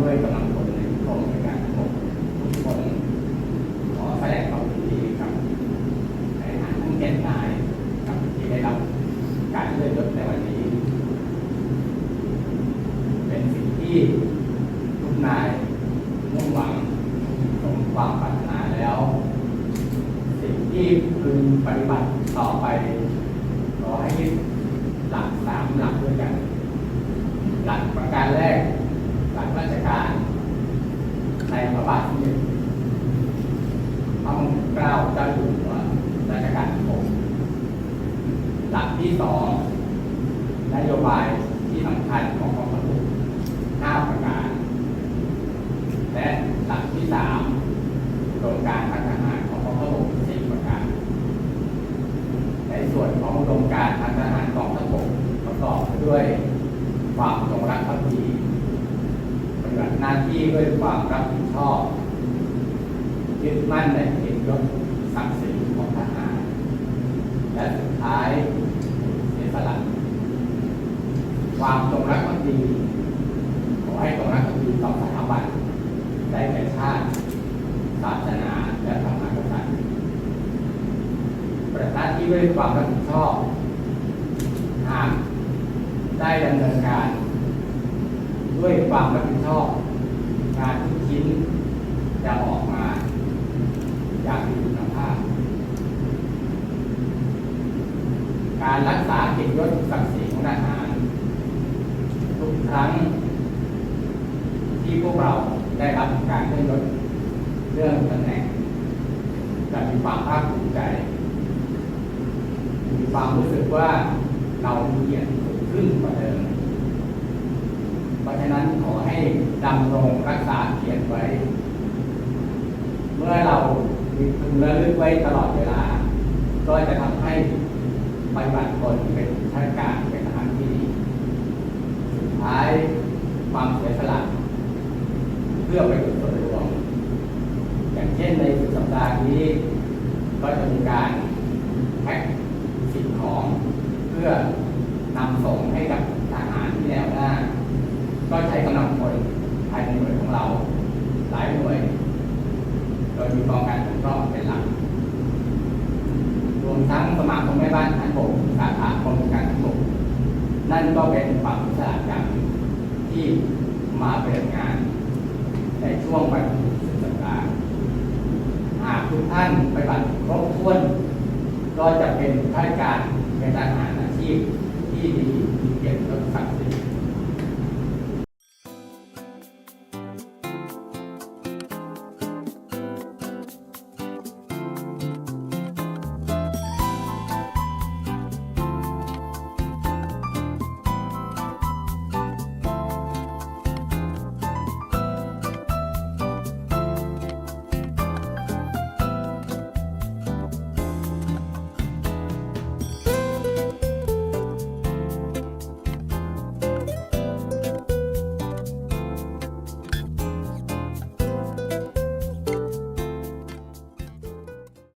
ด้วยกำลังพลในกรมในการอบรมทุกคนขอแสดงความยินดีกับนายทหารทั้งเจ็ดนายกับที่ได้รับการเลื่อนยศในวันนี้ เป็นสิ่งที่ทุกนายมุ่งหวังสมความปรารถนาแล้ว สิ่งที่พึงปฏิบัติต่อไปขอให้ยึดหลักสามหลักด้วยกัน หลักประการแรก ราชการ ในพระบาทสมเด็จพระมงกุฎเกล้าเจ้าอยู่หัวรัชกาลที่หกหลักที่สองนโยบายที่สำคัญของกองทัพห้าประการ และหลักที่สามโครงการทางทหาของกองทัพบกสี่ประการ ในส่วนของโครงการทางทหารกองทัพบกประกอบไปด้วยความจงรักภักดี หน้าที่ด้วยความรับผิดชอบยึดมั่นในเกียรติยศศักดิ์ศรีของทหาร และสุดท้ายเสียสละความจงรักภักดีขอให้จงรักภักดีต่อสถาบันได้แก่ชาติศาสนาและพระมหากษัตริย์ประหน้าที่ด้วยความรับผิดชอบหากได้ดำเนินการ ด้วยความรับผิดชอบ งานทุกชิ้นจะออกมาอย่างมีคุณภาพ การรักษาเกียรติยศศักดิ์ศรีของทหาร ทุกครั้ง ที่พวกเราได้รับการเลื่อนยศเรื่องตำแหน่งจะมีความภาคภูมิใจ มีความรู้สึกว่าเรามีเกียรติสูงขึ้นกว่าเดิม ราะฉะนั้นขอให้ดำรงรักษาเกียรติไว้ เมื่อเราพึงระลึกไว้ตลอดเวลา ก็จะทำให้ปฏิบัติตนเป็นข้าราชการเป็นทหารที่ดีสุดท้ายความเสียสละเพื่อประโยชน์ส่วนรวมอย่างเช่นในสุดสัปดาห์นี้ ก็จะมีการแพ็คสิ่งของ เพื่อนำส่งให้กับทหารที่แนวหน้า ก็ใช้กำลังคนภายในหน่วยของเรา หลายหน่วย โดยมีกองการปกครองเป็นหลัก รวมทั้งสมาคมแม่บ้านทหารบกสาขากรมการทหารบกนั่นก็เป็นความพิจารณางที่มาเปลี่ยนงาน ในช่วงวันสุดสัปดาห์หากทุกท่านไปบัติครบถ้วน ก็จะเป็นข้าราชการเป็นทหารอาชีพที่ดีมีเกียรติยศศักดิ์ศรี